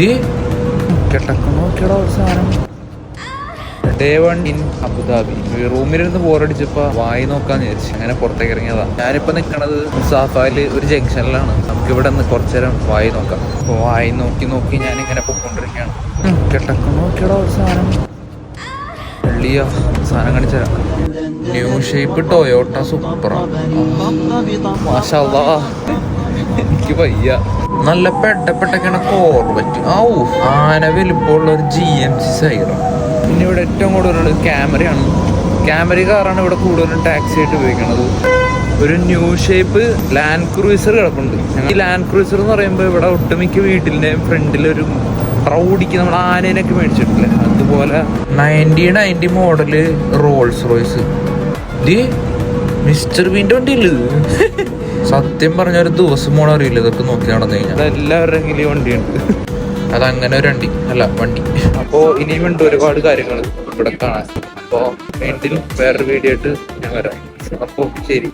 D കിടക്കണ നോക്കിയടാ ഒരു സാധനം. Day one in Abu Dhabi. റൂമിലിരുന്ന് ബോറടിച്ചപ്പോ വായി നോക്കാൻ വിചാരിച്ചു അങ്ങനെ പുറത്തേക്ക് ഇറങ്ങിയതാ. ഞാനിപ്പോ നിൽക്കണത് മുസാഫയിൽ ഒരു ജംഗ്ഷനിലാണ്. നമുക്ക് ഇവിടെ നിന്ന് കുറച്ചു നേരം വായി നോക്കാം. അപ്പൊ വായി നോക്കി നോക്കി ഞാൻ ഇങ്ങനെ പൊക്കൊണ്ടിരിക്കുകയാണ് കിടക്കണ നോക്കിയടാ ഒരു സാധനം. വെള്ളിയ സാധനം കാണിച്ചുതരാം ന്യൂ ഷേപ്പ് ടൊയോട്ട സൂപ്പറാ. മാഷാ എനിക്ക് വയ്യ. നല്ല പെട്ടപ്പെട്ടൊക്കെയാണ് കോർബറ്റ് ഔ ആന വലിപ്പമുള്ള ഒരു ജി എം സി സൈറ പിന്നെ ഇവിടെ ഏറ്റവും കൂടുതലുള്ളത് ക്യാമറയാണ്. ക്യാമറ കാറാണ് ഇവിടെ കൂടുതലും ടാക്സി ആയിട്ട് ഉപയോഗിക്കുന്നത് ഒരു ന്യൂ ഷേപ്പ് ലാൻഡ് ക്രൂസർ കിടപ്പുണ്ട്. ഈ ലാൻഡ് ക്രൂസർ എന്ന് പറയുമ്പോൾ ഇവിടെ ഒട്ടുമിക്ക വീട്ടിന്റെയും ഫ്രണ്ടിലൊരു പ്രൗഡിക്ക് നമ്മൾ ആനേനൊക്കെ മേടിച്ചിട്ടില്ലേ? അതുപോലെ ninety ninety model Rolls Royce ഇത് മിസ്റ്റർ ബീന്റെ വണ്ടിയല്ലേ? സത്യം പറഞ്ഞ ഒരു ദിവസം പോണ അറിയില്ല. ഇതൊക്കെ നോക്കി നടന്നു കഴിഞ്ഞാൽ എല്ലാവരുടെ കയ്യിലും വണ്ടിയുണ്ട്. അതങ്ങനെ ഒരു വണ്ടി. അല്ല വണ്ടി. അപ്പോ ഇനിയും ഉണ്ട് ഒരുപാട് കാര്യങ്ങൾ ഇവിടെ കാണാൻ. അപ്പോ വീട്ടിൽ വേറൊരു വീഡിയോ ആയിട്ട് ഞാൻ വരാം. അപ്പോ ശരി.